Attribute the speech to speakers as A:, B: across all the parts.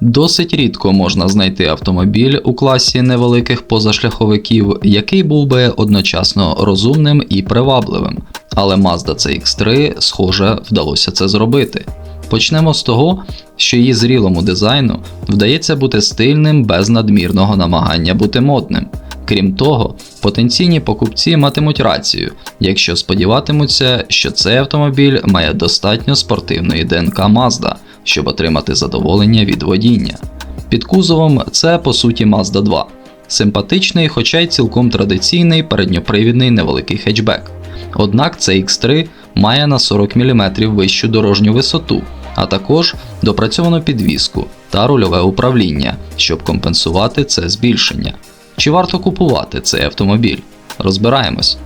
A: Досить рідко можна знайти автомобіль у класі невеликих позашляховиків, який був би одночасно розумним і привабливим. Але Mazda CX3, схоже, вдалося це зробити. Почнемо з того, що її зрілому дизайну вдається бути стильним без надмірного намагання бути модним. Крім того, потенційні покупці матимуть рацію, якщо сподіватимуться, що цей автомобіль має достатньо спортивної ДНК Mazda, щоб отримати задоволення від водіння. Під кузовом це по суті Mazda 2. Симпатичний, хоча й цілком традиційний передньопривідний невеликий хетчбек. Однак CX3 має на 40 мм вищу дорожню висоту, а також допрацьовану підвіску та рульове управління, щоб компенсувати це збільшення. Чи варто купувати цей автомобіль? Розбираємось.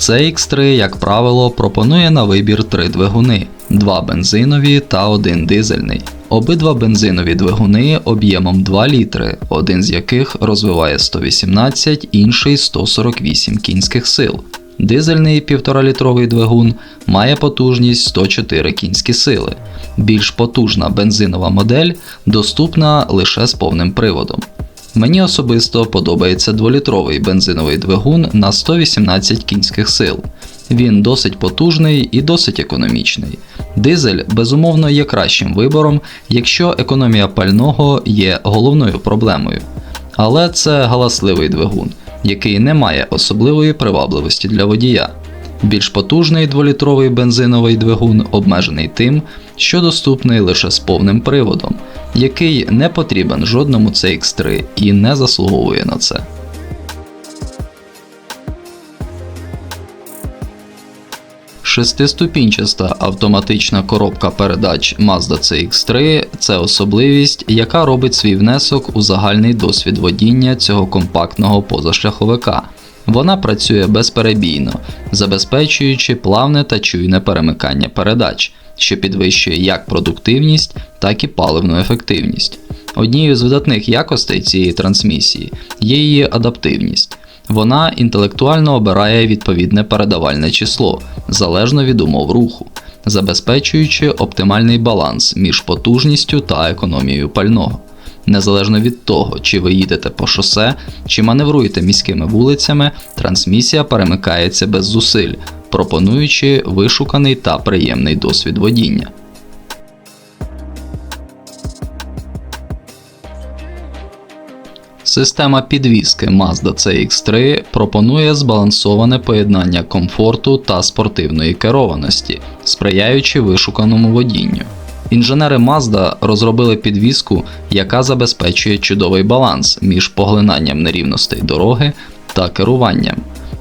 A: CX3, як правило, пропонує на вибір три двигуни: два бензинові та один дизельний. Обидва бензинові двигуни об'ємом 2 літри, один з яких розвиває 118, інший 148 кінських сил. Дизельний 1,5-літровий двигун має потужність 104 кінські сили. Більш потужна бензинова модель доступна лише з повним приводом. Мені особисто подобається 2-літровий бензиновий двигун на 118 кінських сил. Він досить потужний і досить економічний. Дизель, безумовно, є кращим вибором, якщо економія пального є головною проблемою. Але це галасливий двигун, який не має особливої привабливості для водія. Більш потужний 2-літровий бензиновий двигун обмежений тим, що доступний лише з повним приводом, який не потрібен жодному CX3 і не заслуговує на це. Шестиступінчаста автоматична коробка передач Mazda CX3 це особливість, яка робить свій внесок у загальний досвід водіння цього компактного позашляховика. Вона працює безперебійно, забезпечуючи плавне та чуйне перемикання передач, що підвищує як продуктивність, так і паливну ефективність. Однією з видатних якостей цієї трансмісії є її адаптивність. Вона інтелектуально обирає відповідне передавальне число залежно від умов руху, забезпечуючи оптимальний баланс між потужністю та економією пального. Незалежно від того, чи ви їдете по шосе, чи маневруєте міськими вулицями, трансмісія перемикається без зусиль, пропонуючи вишуканий та приємний досвід водіння. Система підвіски Mazda CX3 пропонує збалансоване поєднання комфорту та спортивної керованості, сприяючи вишуканому водінню. Інженери Mazda розробили підвіску, яка забезпечує чудовий баланс між поглинанням нерівностей дороги та керуванням.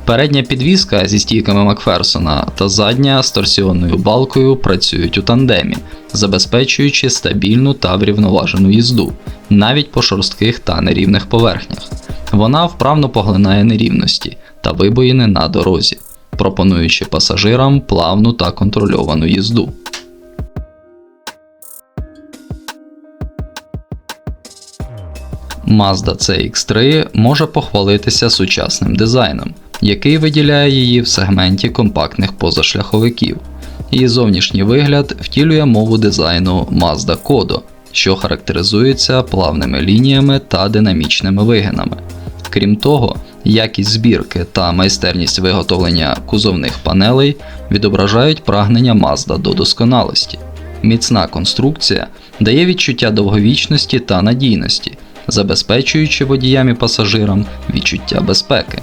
A: Передня підвіска зі стійками Макферсона та задня з торсіонною балкою працюють у тандемі, забезпечуючи стабільну та врівноважену їзду, навіть по шорстких та нерівних поверхнях. Вона вправно поглинає нерівності та вибоїни на дорозі, пропонуючи пасажирам плавну та контрольовану їзду. Mazda CX3 може похвалитися сучасним дизайном, який виділяє її в сегменті компактних позашляховиків. Її зовнішній вигляд втілює мову дизайну Mazda Kodo, що характеризується плавними лініями та динамічними вигинами. Крім того, якість збірки та майстерність виготовлення кузовних панелей відображають прагнення Mazda до досконалості. Міцна конструкція дає відчуття довговічності та надійності, забезпечуючи водіям і пасажирам відчуття безпеки.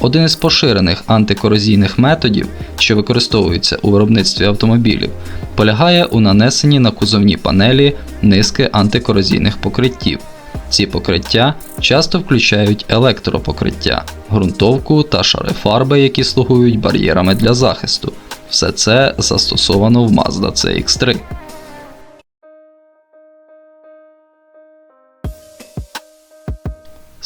A: Один із поширених антикорозійних методів, що використовуються у виробництві автомобілів, полягає у нанесенні на кузовні панелі низки антикорозійних покриттів. Ці покриття часто включають електропокриття, ґрунтовку та шари фарби, які слугують бар'єрами для захисту. Все це застосовано в Mazda CX3.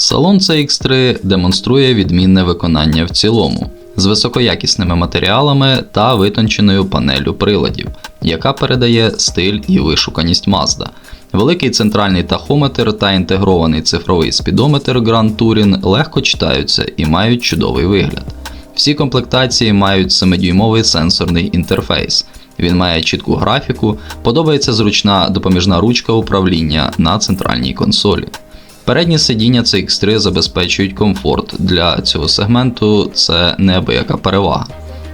A: Салон CX3 демонструє відмінне виконання в цілому, з високоякісними матеріалами та витонченою панеллю приладів, яка передає стиль і вишуканість Mazda. Великий центральний тахометр та інтегрований цифровий спідометр Grand Touring легко читаються і мають чудовий вигляд. Всі комплектації мають 7-дюймовий сенсорний інтерфейс. Він має чітку графіку, подобається зручна допоміжна ручка управління на центральній консолі. Передні сидіння CX3 забезпечують комфорт. Для цього сегменту це неабияка перевага.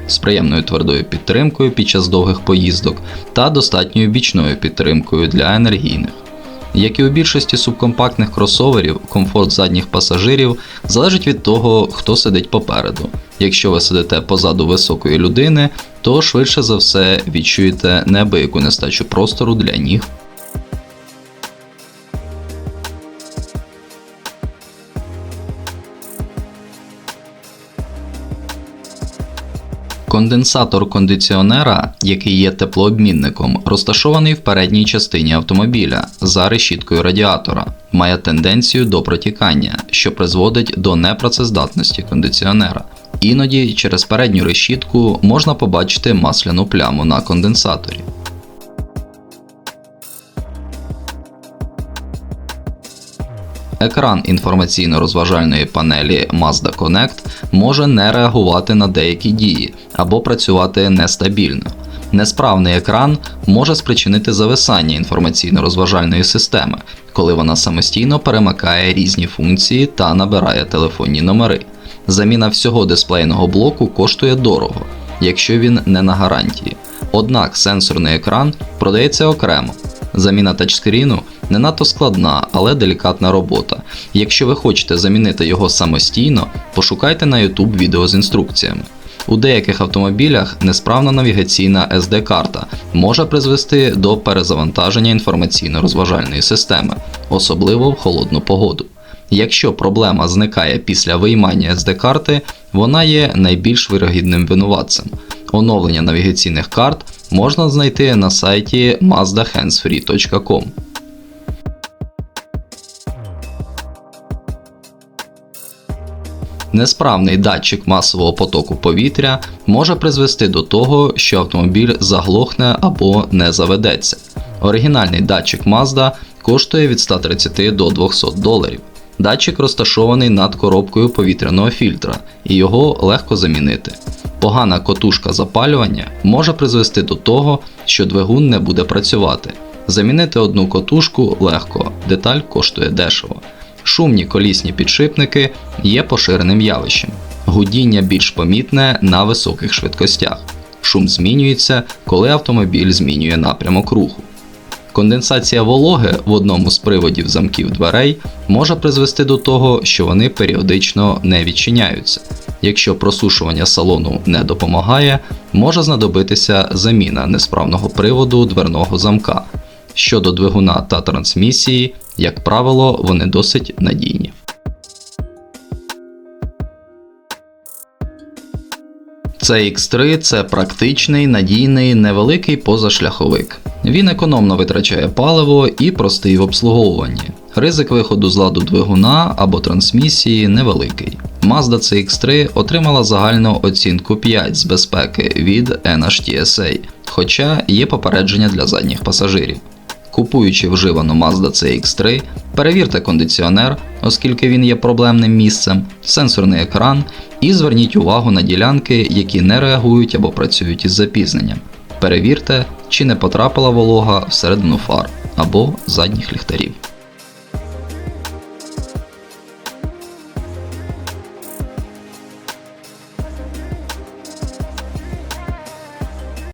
A: З приємною твердою підтримкою під час довгих поїздок та достатньою бічною підтримкою для енергійних. Як і у більшості субкомпактних кросоверів, комфорт задніх пасажирів залежить від того, хто сидить попереду. Якщо ви сидите позаду високої людини, то швидше за все відчуєте неабияку нестачу простору для ніг. Конденсатор кондиціонера, який є теплообмінником, розташований в передній частині автомобіля за решіткою радіатора, має тенденцію до протікання, що призводить до непрацездатності кондиціонера. Іноді через передню решітку можна побачити масляну пляму на конденсаторі. Екран інформаційно-розважальної панелі Mazda Connect може не реагувати на деякі дії або працювати нестабільно. Несправний екран може спричинити зависання інформаційно-розважальної системи, коли вона самостійно перемикає різні функції та набирає телефонні номери. Заміна всього дисплейного блоку коштує дорого, якщо він не на гарантії. Однак сенсорний екран продається окремо. Заміна тачскріну не надто складна, але делікатна робота. Якщо ви хочете замінити його самостійно, пошукайте на YouTube відео з інструкціями. У деяких автомобілях несправна навігаційна SD-карта може призвести до перезавантаження інформаційно-розважальної системи, особливо в холодну погоду. Якщо проблема зникає після виймання SD-карти, вона є найбільш вирогідним винуватцем. Оновлення навігаційних карт можна знайти на сайті mazdahandsfree.com. Несправний датчик масового потоку повітря може призвести до того, що автомобіль заглохне або не заведеться. Оригінальний датчик Mazda коштує від 130 до 200 доларів. Датчик розташований над коробкою повітряного фільтра, і його легко замінити. Погана котушка запалювання може призвести до того, що двигун не буде працювати. Замінити одну котушку легко, деталь коштує дешево. Шумні колісні підшипники є поширеним явищем. Гудіння більш помітне на високих швидкостях. Шум змінюється, коли автомобіль змінює напрямок руху. Конденсація вологи в одному з приводів замків дверей може призвести до того, що вони періодично не відчиняються. Якщо просушування салону не допомагає, може знадобитися заміна несправного приводу дверного замка. Щодо двигуна та трансмісії, як правило, вони досить надійні. CX3 це практичний, надійний, невеликий позашляховик. Він економно витрачає паливо і простий в обслуговуванні. Ризик виходу з ладу двигуна або трансмісії невеликий. Mazda CX3 отримала загальну оцінку 5 з безпеки від NHTSA, хоча є попередження для задніх пасажирів. Купуючи вживану Mazda CX3, перевірте кондиціонер, оскільки він є проблемним місцем, сенсорний екран і зверніть увагу на ділянки, які не реагують або працюють із запізненням. Перевірте, чи не потрапила волога всередину фар або задніх ліхтарів.